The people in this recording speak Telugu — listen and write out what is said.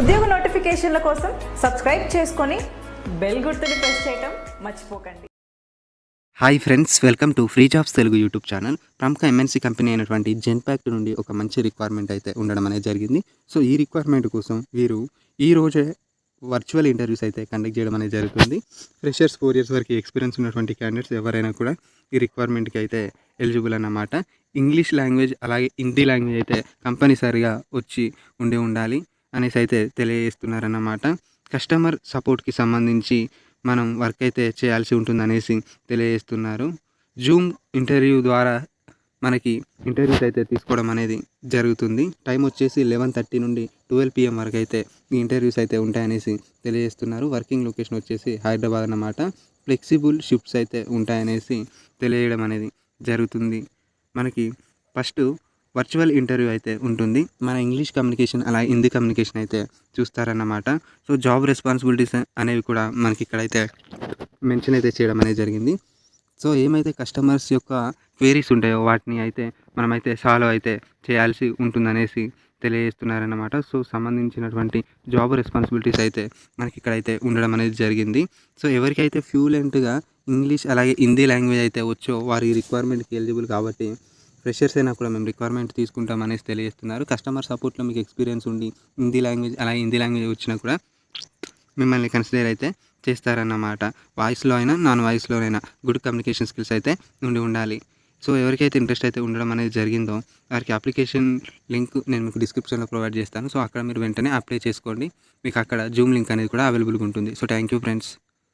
ఉద్యోగ నోటిఫికేషన్ల కోసం సబ్స్క్రైబ్ చేసుకొని బెల్ గుర్తుని ప్రెస్ చేయటం మర్చిపోకండి. Hi friends welcome to free jobs Telugu YouTube channel ప్రముఖ ఎంఎన్సీ కంపెనీ అయినటువంటి జెన్పాక్ట్ నుండి ఒక మంచి రిక్వైర్మెంట్ అయితే ఉండడం అనేది జరిగింది. సో ఈ రిక్వైర్మెంట్ కోసం వీరు ఈ రోజే వర్చువల్ ఇంటర్వ్యూస్ అయితే కండక్ట్ చేయడం అనేది జరుగుతుంది. ఫ్రెషర్స్ ఫోర్ ఇయర్స్ వరకు ఎక్స్పీరియన్స్ ఉన్నటువంటి క్యాండిడేట్స్ ఎవరైనా కూడా ఈ రిక్వైర్మెంట్కి అయితే ఎలిజిబుల్ అన్నమాట. ఇంగ్లీష్ లాంగ్వేజ్ అలాగే హిందీ లాంగ్వేజ్ అయితే కంపల్సరిగా వచ్చి ఉండి ఉండాలి. అనేసి అయితే తెలియజేస్తున్నారన్నమాట. కస్టమర్ సపోర్ట్కి సంబంధించి మనం వర్క్ అయితే చేయాల్సి ఉంటుంది అనేసి తెలియజేస్తున్నారు. జూమ్ ఇంటర్వ్యూ ద్వారా మనకి ఇంటర్వ్యూస్ అయితే తీసుకోవడం అనేది జరుగుతుంది. టైం వచ్చేసి లెవెన్ థర్టీ నుండి ట్వెల్వ్ పిఎం వరకు అయితే ఈ ఇంటర్వ్యూస్ అయితే ఉంటాయనేసి తెలియజేస్తున్నారు. వర్కింగ్ లొకేషన్ వచ్చేసి హైదరాబాద్ అన్నమాట. ఫ్లెక్సిబుల్ షిఫ్ట్స్ అయితే ఉంటాయనేసి తెలియజేయడం అనేది జరుగుతుంది. మనకి ఫస్ట్ వర్చువల్ ఇంటర్వ్యూ అయితే ఉంటుంది. మన ఇంగ్లీష్ కమ్యూనికేషన్ అలా హిందీ కమ్యూనికేషన్ అయితే చూస్తారన్నమాట. సో జాబ్ రెస్పాన్సిబిలిటీస్ అనేవి కూడా మనకి ఇక్కడైతే మెన్షన్ అయితే చేయడం అనేది జరిగింది. సో ఏమైతే కస్టమర్స్ యొక్క క్వేరీస్ ఉంటాయో వాటిని అయితే మనమైతే సాల్వ్ అయితే చేయాల్సి ఉంటుందనేసి తెలియజేస్తున్నారన్నమాట. సో సంబంధించినటువంటి జాబ్ రెస్పాన్సిబిలిటీస్ అయితే మనకి ఇక్కడైతే ఉండడం అనేది జరిగింది. సో ఎవరికైతే ఫ్యూలెంట్గా ఇంగ్లీష్ అలాగే హిందీ లాంగ్వేజ్ అయితే వచ్చో వారి రిక్వైర్మెంట్కి ఎలిజిబుల్ కాబట్టి ఫ్రెషర్స్ అయినా కూడా మేము రిక్వైర్మెంట్ తీసుకుంటాం అనేసి తెలియజేస్తున్నారు. కస్టమర్ సపోర్ట్లో మీకు ఎక్స్పీరియన్స్ ఉండి హిందీ లాంగ్వేజ్ అలా హిందీ లాంగ్వేజ్ వచ్చినా కూడా మిమ్మల్ని కన్సిడర్ అయితే చేస్తారన్నమాట. వాయిస్లో అయినా నాన్ వాయిస్లోనైనా గుడ్ కమ్యూనికేషన్ స్కిల్స్ అయితే ఉండి ఉండాలి. సో ఎవరికైతే ఇంట్రెస్ట్ అయితే ఉండడం అనేది జరిగిందో వారికి అప్లికేషన్ లింక్ నేను మీకు డిస్క్రిప్షన్లో ప్రొవైడ్ చేస్తాను. సో అక్కడ మీరు వెంటనే అప్లై చేసుకోండి. మీకు అక్కడ జూమ్ లింక్ అనేది కూడా అవైలబుల్గా ఉంటుంది. So thank you friends